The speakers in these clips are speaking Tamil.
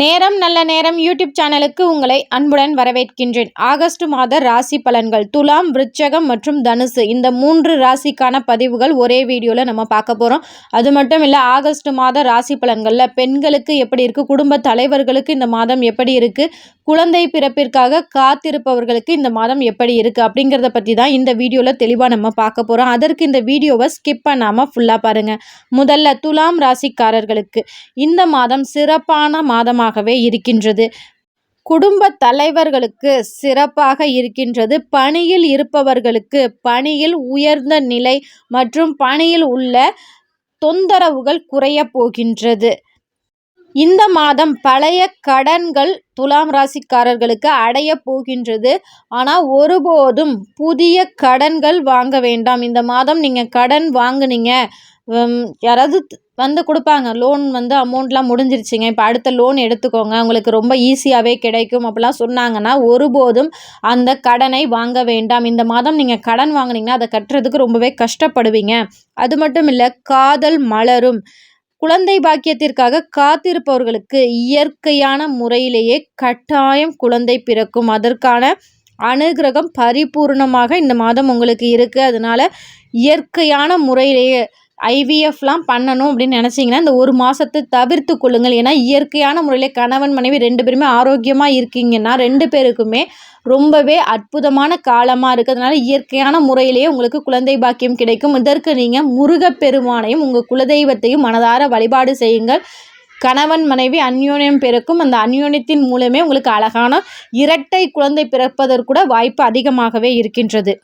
நேரம் நல்ல நேரம் யூடியூப் சேனலுக்கு உங்களை அன்புடன் வரவேற்கின்றேன். ஆகஸ்ட் மாத ராசி பலன்கள். துலாம் விருச்சகம் மற்றும் தனுசு. இந்த மூன்று ராசிக்கான பதிவுகள் ஒரே வீடியோவில் நம்ம பார்க்க போகிறோம் அது மட்டும் இல்லை ஆகஸ்ட் மாத ராசி பலன்களில் பெண்களுக்கு எப்படி இருக்குது குடும்ப தலைவர்களுக்கு இந்த மாதம் எப்படி இருக்குது குழந்தை பிறப்பிற்காக காத்திருப்பவர்களுக்கு இந்த மாதம் எப்படி இருக்குது அப்படிங்கிறத பற்றி தான் இந்த வீடியோவில் தெளிவாக நம்ம பார்க்க போகிறோம் அதற்கு இந்த வீடியோவை ஸ்கிப் பண்ணாமல் ஃபுல்லாக பாருங்கள் முதல்ல துலாம் ராசிக்காரர்களுக்கு இந்த மாதம் சிறப்பான மாதமாகவே இருக்கின்றது. குடும்ப தலைவர்களுக்கு சிறப்பாக இருக்கின்றது. பணியில் இருப்பவர்களுக்கு பணியில் உயர்ந்த நிலை மற்றும் பணியில் உள்ள தொந்தரவுகள் குறைய போகின்றது. இந்த மாதம் பழைய கடன்கள் துலாம் ராசிக்காரர்களுக்கு அடைய போகின்றது. ஆனால் ஒருபோதும் புதிய கடன்கள் வாங்க வேண்டாம். இந்த மாதம் நீங்கள் கடன் வாங்குனீங்க. யாராவது வந்து கொடுப்பாங்க. லோன் வந்து அமௌண்ட்லாம் முடிஞ்சிருச்சுங்க. இப்போ அடுத்த லோன் எடுத்துக்கோங்க. உங்களுக்கு ரொம்ப ஈஸியாகவே கிடைக்கும் அப்படிலாம் சொன்னாங்கன்னா ஒருபோதும் அந்த கடனை வாங்க வேண்டாம். இந்த மாதம் நீங்கள் கடன் வாங்கினீங்கன்னா அதை கட்டுறதுக்கு ரொம்பவே கஷ்டப்படுவீங்க. அது மட்டும் இல்லை காதல் மலரும். குழந்தை பாக்கியத்திற்காக காத்திருப்பவர்களுக்கு இயற்கையான முறையிலேயே கட்டாயம் குழந்தை பிறக்கும். அதற்கான அனுகிரகம் பரிபூர்ணமாக இந்த மாதம் உங்களுக்கு இருக்குது அதனால் இயற்கையான முறையிலேயே ஐவிஎஃப்லாம் பண்ணணும் அப்படின்னு நினச்சிங்கன்னா இந்த ஒரு மாதத்தை தவிர்த்து கொள்ளுங்கள். ஏன்னா இயற்கையான முறையில் கணவன் மனைவி ரெண்டு பேருமே ஆரோக்கியமாக இருக்கீங்கன்னா ரெண்டு பேருக்குமே ரொம்பவே அற்புதமான காலமாக இருக்கிறதுனால இயற்கையான முறையிலேயே உங்களுக்கு குழந்தை பாக்கியம் கிடைக்கும். இதற்கு நீங்கள் முருகப்பெருமானையும் உங்கள் குலதெய்வத்தையும் மனதார வழிபாடு செய்யுங்கள். கணவன் மனைவி அந்யோன்யம் பிறக்கும். அந்த அந்யோன்யத்தின் மூலமே உங்களுக்கு அழகான இரட்டை குழந்தை பிறப்பதற்கூட வாய்ப்பு அதிகமாகவே இருக்கின்றது.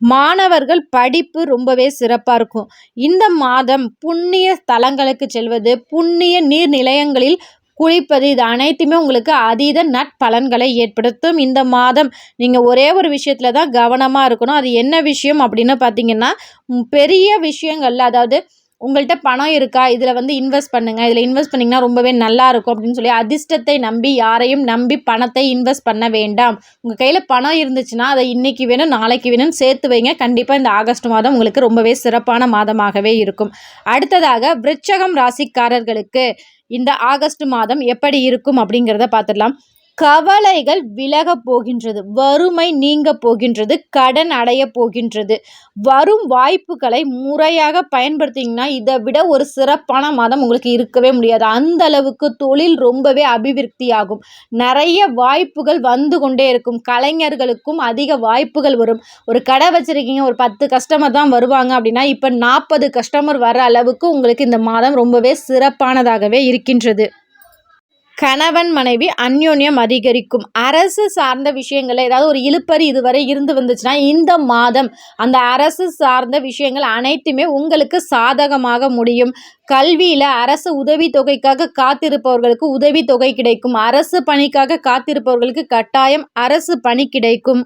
மாணவர்கள் படிப்பு ரொம்பவே சிறப்பாக இருக்கும். இந்த மாதம் புண்ணிய ஸ்தலங்களுக்கு செல்வது புண்ணிய நீர் நிலையங்களில் குளிப்பது இது அனைத்துமே உங்களுக்கு அதீத நட்பலன்களை ஏற்படுத்தும். இந்த மாதம் நீங்கள் ஒரே ஒரு விஷயத்தில் தான் கவனமாக இருக்கணும். அது என்ன விஷயம் அப்படின்னு பார்த்தீங்கன்னா பெரிய விஷயங்கள் அதாவது உங்கள்கிட்ட பணம் இருக்கா? இதில் வந்து இன்வெஸ்ட் பண்ணுங்கள் இதில் இன்வெஸ்ட் பண்ணிங்கன்னா ரொம்பவே நல்லா இருக்கும் அப்படின்னு சொல்லி அதிர்ஷ்டத்தை நம்பி யாரையும் நம்பி பணத்தை இன்வெஸ்ட் பண்ண வேண்டாம். உங்கள் கையில் பணம் இருந்துச்சுன்னா அதை இன்றைக்கி வேணும் நாளைக்கு வேணும்னு சேர்த்து வைங்க. கண்டிப்பாக இந்த ஆகஸ்ட் மாதம் உங்களுக்கு ரொம்பவே சிறப்பான மாதமாகவே இருக்கும். அடுத்ததாக விருச்சகம் ராசிக்காரர்களுக்கு இந்த ஆகஸ்ட் மாதம் எப்படி இருக்கும் அப்படிங்கிறத பார்த்துடலாம். கவலைகள் விலக போகின்றது. வறுமை நீங்க போகின்றது. கடன் அடைய போகின்றது. வரும் வாய்ப்புகளை முறையாக பயன்படுத்திங்கன்னா இதை விட ஒரு சிறப்பான மாதம் உங்களுக்கு இருக்கவே முடியாது. அந்த அளவுக்கு தொழில் ரொம்பவே அபிவிருத்தியாகும். நிறைய வாய்ப்புகள் வந்து கொண்டே இருக்கும். கலைஞர்களுக்கும் அதிக வாய்ப்புகள் வரும். ஒரு கடை வச்சுருக்கீங்க ஒரு பத்து கஸ்டமர் தான் வருவாங்க அப்படின்னா இப்போ நாற்பது கஸ்டமர் வர அளவுக்கு உங்களுக்கு இந்த மாதம் ரொம்பவே சிறப்பானதாகவே இருக்கின்றது. கணவன் மனைவி அந்யோன்யம் அதிகரிக்கும். அரசு சார்ந்த விஷயங்களில் ஏதாவது ஒரு இழுப்பறி இதுவரை இருந்து வந்துச்சுன்னா இந்த மாதம் அந்த அரசு சார்ந்த விஷயங்கள் அனைத்துமே உங்களுக்கு சாதகமாக முடியும். கல்வியில் அரசு உதவித்தொகைக்காக காத்திருப்பவர்களுக்கு உதவித்தொகை கிடைக்கும். அரசு பணிக்காக காத்திருப்பவர்களுக்கு கட்டாயம் அரசு பணி கிடைக்கும்.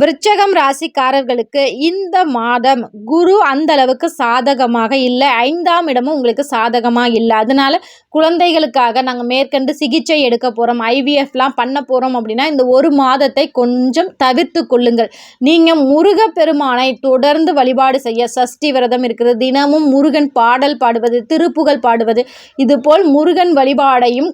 விருச்சகம் ராசிக்காரர்களுக்கு இந்த மாதம் குரு அந்த அளவுக்கு சாதகமாக இல்லை. ஐந்தாம் இடமும் உங்களுக்கு சாதகமாக இல்லை. அதனால குழந்தைகளுக்காக நாங்கள் மேற்கண்டு சிகிச்சை எடுக்க போகிறோம் ஐவிஎஃப்லாம் பண்ண போகிறோம் அப்படின்னா இந்த ஒரு மாதத்தை கொஞ்சம் தவிர்த்து கொள்ளுங்கள். நீங்கள் முருகப்பெருமானை தொடர்ந்து வழிபாடு செய்ய சஷ்டி விரதம் இருக்கிறது. தினமும் முருகன் பாடல் பாடுவது திருப்புகள் பாடுவது. இதுபோல் முருகன் வழிபாடையும்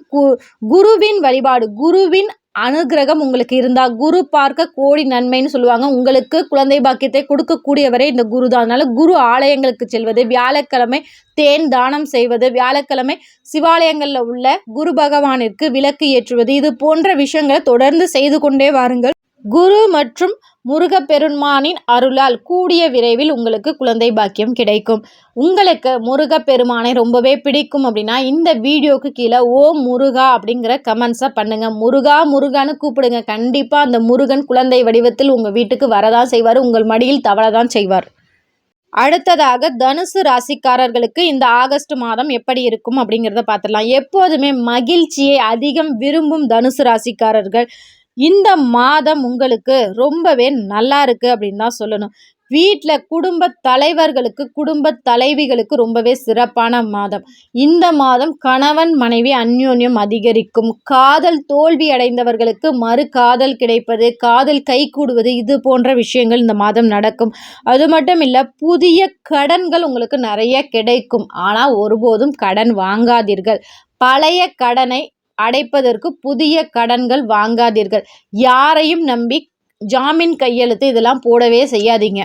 குருவின் வழிபாடு குருவின் அனுகிரகம் உங்களுக்கு இருந்தால் குரு பார்க்க கோடி நன்மைன்னு சொல்லுவாங்க. உங்களுக்கு குழந்தை பாக்கியத்தை கொடுக்கக்கூடியவரே இந்த குரு தான். அதனால் குரு ஆலயங்களுக்கு செல்வது வியாழக்கிழமை தேன் தானம் செய்வது வியாழக்கிழமை சிவாலயங்களில் உள்ள குரு பகவானிற்கு விளக்கு ஏற்றுவது இது போன்ற விஷயங்களை தொடர்ந்து செய்து கொண்டே வாருங்கள். குரு மற்றும் முருகப்பெருமானின் அருளால் கூடிய விரைவில் உங்களுக்கு குழந்தை பாக்கியம் கிடைக்கும். உங்களுக்கு முருகப்பெருமானை ரொம்பவே பிடிக்கும் அப்படின்னா இந்த வீடியோக்கு கீழே ஓ முருகா அப்படிங்கிற கமெண்ட்ஸை பண்ணுங்கள் முருகா முருகான்னு கூப்பிடுங்க. கண்டிப்பாக அந்த முருகன் குழந்தை வடிவத்தில் உங்கள் வீட்டுக்கு வரதான் செய்வார். உங்கள் மடியில் தவறதான் செய்வார். அடுத்ததாக தனுசு ராசிக்காரர்களுக்கு இந்த ஆகஸ்ட் மாதம் எப்படி இருக்கும் அப்படிங்கிறத பார்த்துடலாம். எப்போதுமே மகிழ்ச்சியை அதிகம் விரும்பும் தனுசு ராசிக்காரர்கள். இந்த மாதம் உங்களுக்கு ரொம்பவே நல்லா இருக்குது அப்படின்னு தான் சொல்லணும். வீட்டில் குடும்ப தலைவர்களுக்கு குடும்ப தலைவிகளுக்கு ரொம்பவே சிறப்பான மாதம். இந்த மாதம் கணவன் மனைவி அந்யோன்யம் அதிகரிக்கும். காதல் தோல்வி அடைந்தவர்களுக்கு மறு காதல் கிடைப்பது காதல் கைகூடுவது இது போன்ற விஷயங்கள் இந்த மாதம் நடக்கும். அது மட்டும் இல்லை புதிய கடன்கள் உங்களுக்கு நிறைய கிடைக்கும். ஆனால் ஒருபோதும் கடன் வாங்காதீர்கள். பழைய கடனை அடைப்பதற்கு புதிய கடன்கள் வாங்காதீர்கள். யாரையும் நம்பி ஜாமீன் கையெழுத்து இதெல்லாம் போடவே செய்யாதீங்க.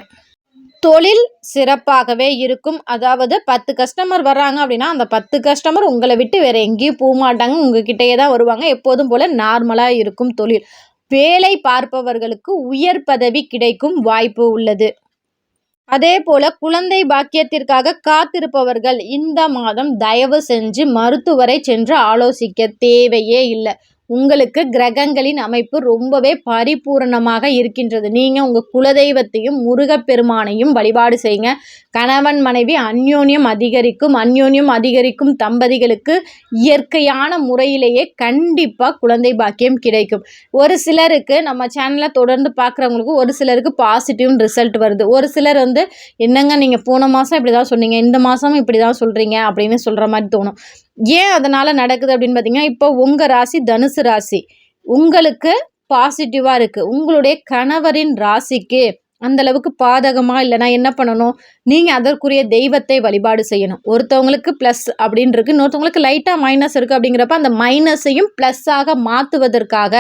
தொழில் சிறப்பாகவே இருக்கும். அதாவது பத்து கஸ்டமர் வர்றாங்க அப்படின்னா அந்த பத்து கஸ்டமர் உங்களை விட்டு வேறு எங்கேயும் போக மாட்டாங்க. உங்ககிட்டயே தான் வருவாங்க. எப்போதும் போல் நார்மலாக இருக்கும் தொழில். வேலை பார்ப்பவர்களுக்கு உயர் பதவி கிடைக்கும் வாய்ப்பு உள்ளது. அதே போல குழந்தை பாக்கியத்திற்காக காத்திருப்பவர்கள் இந்த மாதம் தயவு செஞ்சு மருத்துவரை சென்று ஆலோசிக்க தேவையே இல்லை. உங்களுக்கு கிரகங்களின் அமைப்பு ரொம்பவே பரிபூரணமாக இருக்கின்றது. நீங்கள் உங்கள் குலதெய்வத்தையும் முருகப்பெருமானையும் வழிபாடு செய்யுங்க. கணவன் மனைவி அந்யோன்யம் அதிகரிக்கும் அந்யோன்யம் அதிகரிக்கும் தம்பதிகளுக்கு இயற்கையான முறையிலேயே கண்டிப்பாக குழந்தை பாக்கியம் கிடைக்கும். ஒரு சிலருக்கு நம்ம சேனலை தொடர்ந்து பார்க்குறவங்களுக்கு ஒரு சிலருக்கு பாசிட்டிவ் ரிசல்ட் வருது. ஒரு சிலர் வந்து என்னங்க நீங்கள் போன மாதம் இப்படி தான் சொன்னீங்க இந்த மாதமும் இப்படி தான் சொல்கிறீங்க அப்படின்னு சொல்கிற மாதிரி தோணும். ஏன் அதனால் நடக்குது அப்படின்னு பார்த்தீங்கன்னா இப்போ உங்கள் ராசி தனுசு ராசி. உங்களுக்கு பாசிட்டிவாக இருக்குது உங்களுடைய கணவரின் ராசிக்கு அந்த அளவுக்கு பாதகமாக இல்லைனா என்ன பண்ணணும்? நீங்கள் அதற்குரிய தெய்வத்தை வழிபாடு செய்யணும். ஒருத்தவங்களுக்கு ப்ளஸ் அப்படின்னு இருக்குது இன்னொருத்தவங்களுக்கு லைட்டாக மைனஸ் இருக்குது அப்படிங்கிறப்ப அந்த மைனஸையும் ப்ளஸ்ஸாக மாற்றுவதற்காக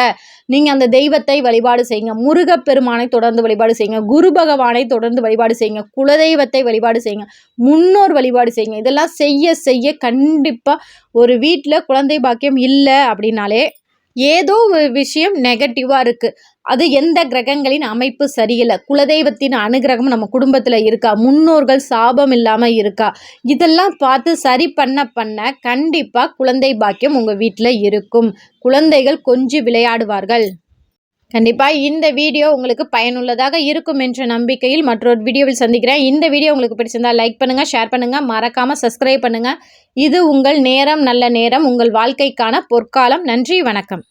நீங்கள் அந்த தெய்வத்தை வழிபாடு செய்யுங்க. முருகப்பெருமானை தொடர்ந்து வழிபாடு செய்யுங்க. குரு பகவானை தொடர்ந்து வழிபாடு செய்யுங்க. குலதெய்வத்தை வழிபாடு செய்யுங்க. முன்னோர் வழிபாடு செய்யுங்க. இதெல்லாம் செய்ய செய்ய கண்டிப்பாக ஒரு வீட்டில் குழந்தை பாக்கியம் இல்லை அப்படின்னாலே ஏதோ ஒரு விஷயம் நெகட்டிவாக இருக்குது அது எந்த கிரகங்களின் அமைப்பு சரியில்லை. குலதெய்வத்தின் அனுகிரகம் நம்ம குடும்பத்தில் இருக்கா? முன்னோர்கள் சாபம் இல்லாமல் இருக்கா? இதெல்லாம் பார்த்து சரி பண்ண பண்ண கண்டிப்பாக குழந்தை பாக்கியம் உங்கள் வீட்டில் இருக்கும். குழந்தைகள் கொஞ்சம் விளையாடுவார்கள். கண்டிப்பாக இந்த வீடியோ உங்களுக்கு பயனுள்ளதாக இருக்கும் என்ற நம்பிக்கையில் மற்றொரு வீடியோவில் சந்திக்கிறேன். இந்த வீடியோ உங்களுக்கு பிடிச்சிருந்தால் லைக் பண்ணுங்கள் ஷேர் பண்ணுங்கள் மறக்காமல் சப்ஸ்கிரைப் பண்ணுங்கள் இது உங்கள் நேரம் நல்ல நேரம் உங்கள் வாழ்க்கைக்கான பொற்காலம். நன்றி வணக்கம்.